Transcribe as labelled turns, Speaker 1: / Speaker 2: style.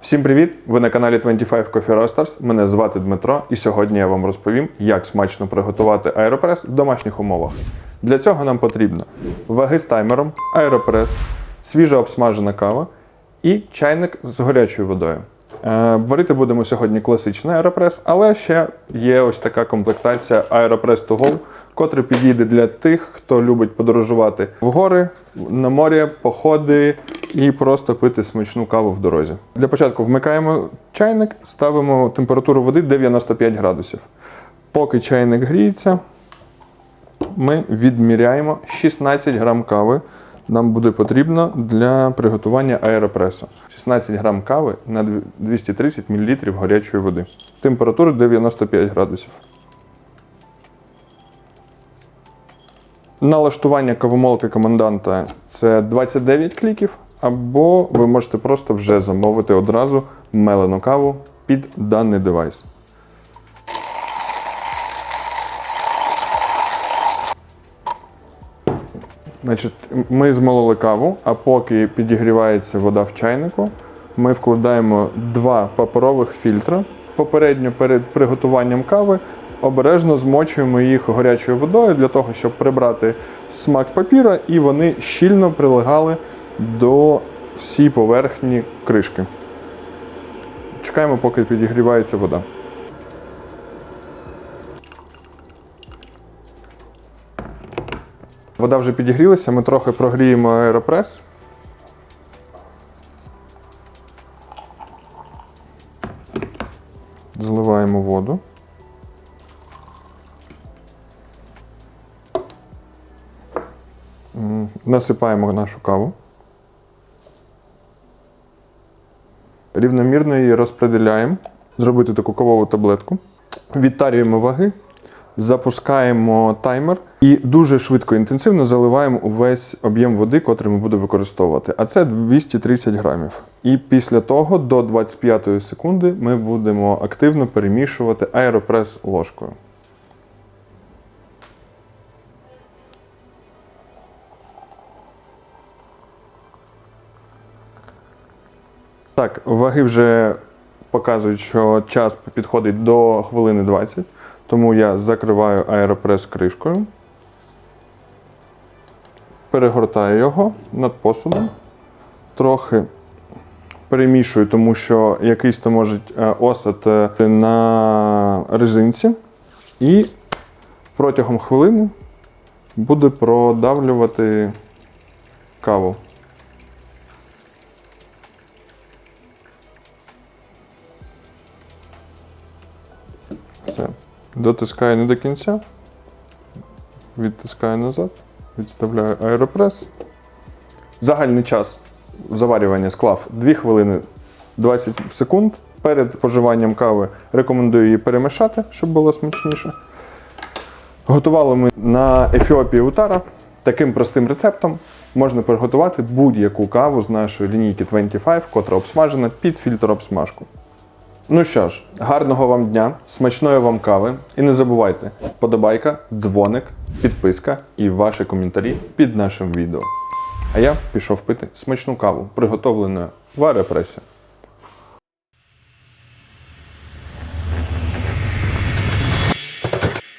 Speaker 1: Всім привіт! Ви на каналі 25 Coffee Roasters. Мене звати Дмитро, і сьогодні я вам розповім, як смачно приготувати аеропрес в домашніх умовах. Для цього нам потрібно ваги з таймером, аеропрес, свіжо обсмажена кава і чайник з гарячою водою. Е, Варити будемо сьогодні класичний аеропрес, але ще є ось така комплектація Aeropress to Go, котрий підійде для тих, хто любить подорожувати в гори, на морі, походи і просто пити смачну каву в дорозі. Для початку вмикаємо чайник, ставимо температуру води 95 градусів. Поки чайник гріється, ми відміряємо 16 грам кави. Нам буде потрібно для приготування аеропресу. 16 грам кави на 230 мл гарячої води. Температура 95 градусів. Налаштування кавомолки коменданта це 29 кліків, або ви можете просто вже замовити одразу мелену каву під даний девайс. Значить, ми змололи каву, а поки підігрівається вода в чайнику, ми вкладаємо два паперових фільтра. Попередньо перед приготуванням кави обережно змочуємо їх гарячою водою для того, щоб прибрати смак папіра і вони щільно прилегали до всій поверхні кришки. Чекаємо, поки підігрівається вода. Вода вже підігрілася, ми трохи прогріємо аеропрес. Зливаємо воду. Насипаємо нашу каву. Рівномірно її розподіляємо, Зробити таку кавову таблетку. Відтарюємо ваги, запускаємо таймер і дуже швидко інтенсивно заливаємо увесь об'єм води, котрий ми будемо використовувати. А це 230 грамів. І після того до 25 секунди ми будемо активно перемішувати аеропрес ложкою. Так, ваги вже показують, що час підходить до хвилини 20, тому я закриваю аеропрес кришкою, перегортаю його над посудом, трохи перемішую, тому що якийсь то може е, осад е, на резинці, і протягом хвилини буду продавлювати каву. Все. Дотискаю не до кінця. Відтискаю назад, відставляю аеропрес. Загальний час заварювання склав 2 хвилини 20 секунд. Перед поживанням кави рекомендую її перемішати, щоб було смачніше. Готували ми на Ефіопії Утара. Таким простим рецептом можна приготувати будь-яку каву з нашої лінійки 25, котра обсмажена під фільтр обсмажку. Ну що ж, гарного вам дня, смачної вам кави. І не забувайте, подобайка, дзвоник, підписка і ваші коментарі під нашим відео. А я пішов пити смачну каву, приготовлену в аеропресі.